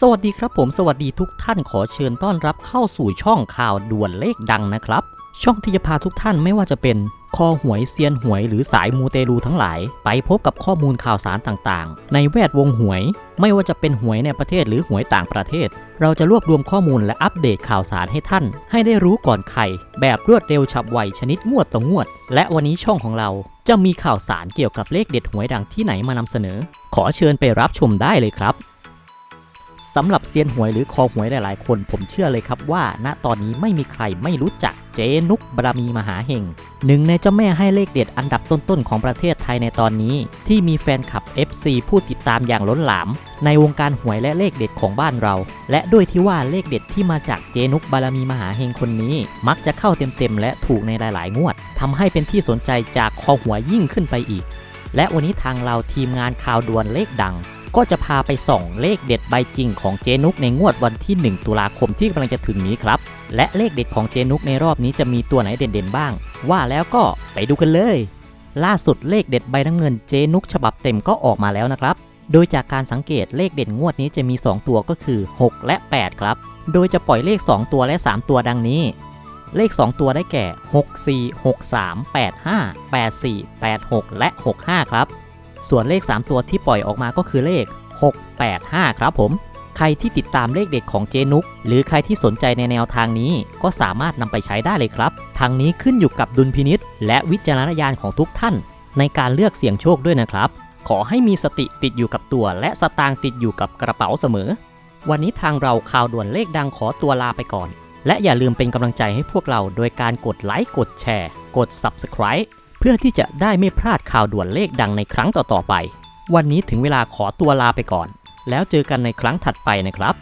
สวัสดีครับผมสวัสดีทุกท่านขอเชิญต้อนรับเข้าสู่ช่องข่าวด่วนเลขดังนะครับ ช่องที่จะพาทุกท่านไม่ว่าจะเป็นคอหวยเซียนหวยหรือสายมูเตลูทั้งหลาย ไปพบกับข้อมูลข่าวสารต่างๆ ในแวดวงหวย ไม่ว่าจะเป็นหวยในประเทศหรือหวยต่างประเทศ เราจะรวบรวมข้อมูลและอัปเดตข่าวสารให้ท่าน ให้ได้รู้ก่อนใครแบบรวดเร็วฉับไวชนิดงวดต่องวด และวันนี้ช่องของเราจะมีข่าวสารเกี่ยวกับเลขเด็ดหวยดังที่ไหนมานำเสนอ ขอเชิญไปรับชมได้เลยครับ สำหรับเซียนหวยหรือคอหวยหลายๆ คน ผมเชื่อเลยครับว่า ณตอนนี้ไม่มีใครไม่รู้จักเจนุกบารมีมหาเฮงหนึ่งในเจ้าแม่ให้เลขเด็ดอันดับต้นๆ ของประเทศไทยในตอนนี้ ที่มีแฟนคลับ FC ผู้ติดตามอย่างล้นหลาม ในวงการหวยและเลขเด็ดของบ้านเรา และด้วยที่ว่าเลขเด็ดที่มาจากเจนุกบารมีมหาเฮงคนนี้ มักจะเข้าเต็มๆและถูกในหลายๆ งวดทำให้เป็นที่สนใจจากคอหวยยิ่งขึ้นไปอีก และวันนี้ทางเราทีมงานข่าวด่วนเลขดัง ก็จะพาไปส่องเลขเด็ดใบจริงของเจนุกในงวดวันที่ 1 ตุลาคมที่กำลังจะถึงนี้ครับ และเลขเด็ดของเจนุกในรอบนี้จะมีตัวไหนเด่นๆบ้าง ว่าแล้วก็ไปดูกันเลย ล่าสุดเลขเด็ดใบน้ำเงินเจนุกฉบับเต็มก็ออกมาแล้วนะครับ โดยจากการสังเกตเลขเด่นงวดนี้จะมี 2 ตัวก็คือ 6 และ 8 ครับ โดยจะปล่อยเลข 2 ตัวและ 3 ตัวดังนี้ เลข 2 ตัวได้แก่ 6 4 6 3 8 5 8 4 8 6 และ 65 ครับ ส่วนเลข 3 ตัวที่ปล่อยออกมาก็คือเลข 685 ครับผม ใครที่ติดตามเลขเด็ดของเจนุก หรือใครที่สนใจในแนวทางนี้ ก็สามารถนำไปใช้ได้เลยครับ ทางนี้ขึ้นอยู่กับดุลพินิษและวิจารณญาณของทุกท่าน ในการเลือกเสี่ยงโชคด้วยนะครับ ขอให้มีสติติดอยู่กับตัว และสตางค์ติดอยู่กับกระเป๋าเสมอ วันนี้ทางเราข่าวด่วนเลขดังขอตัวลาไปก่อน และอย่าลืมเป็นกำลังใจให้พวกเราโดยการกดไลค์กดแชร์ กด Subscribe พื่อที่จะได้ไม่พลาดข่าวด่วนเลขดังในครั้งต่อๆไป วันนี้ถึงเวลาขอตัวลาไปก่อน แล้วเจอกันในครั้งถัดไปนะครับ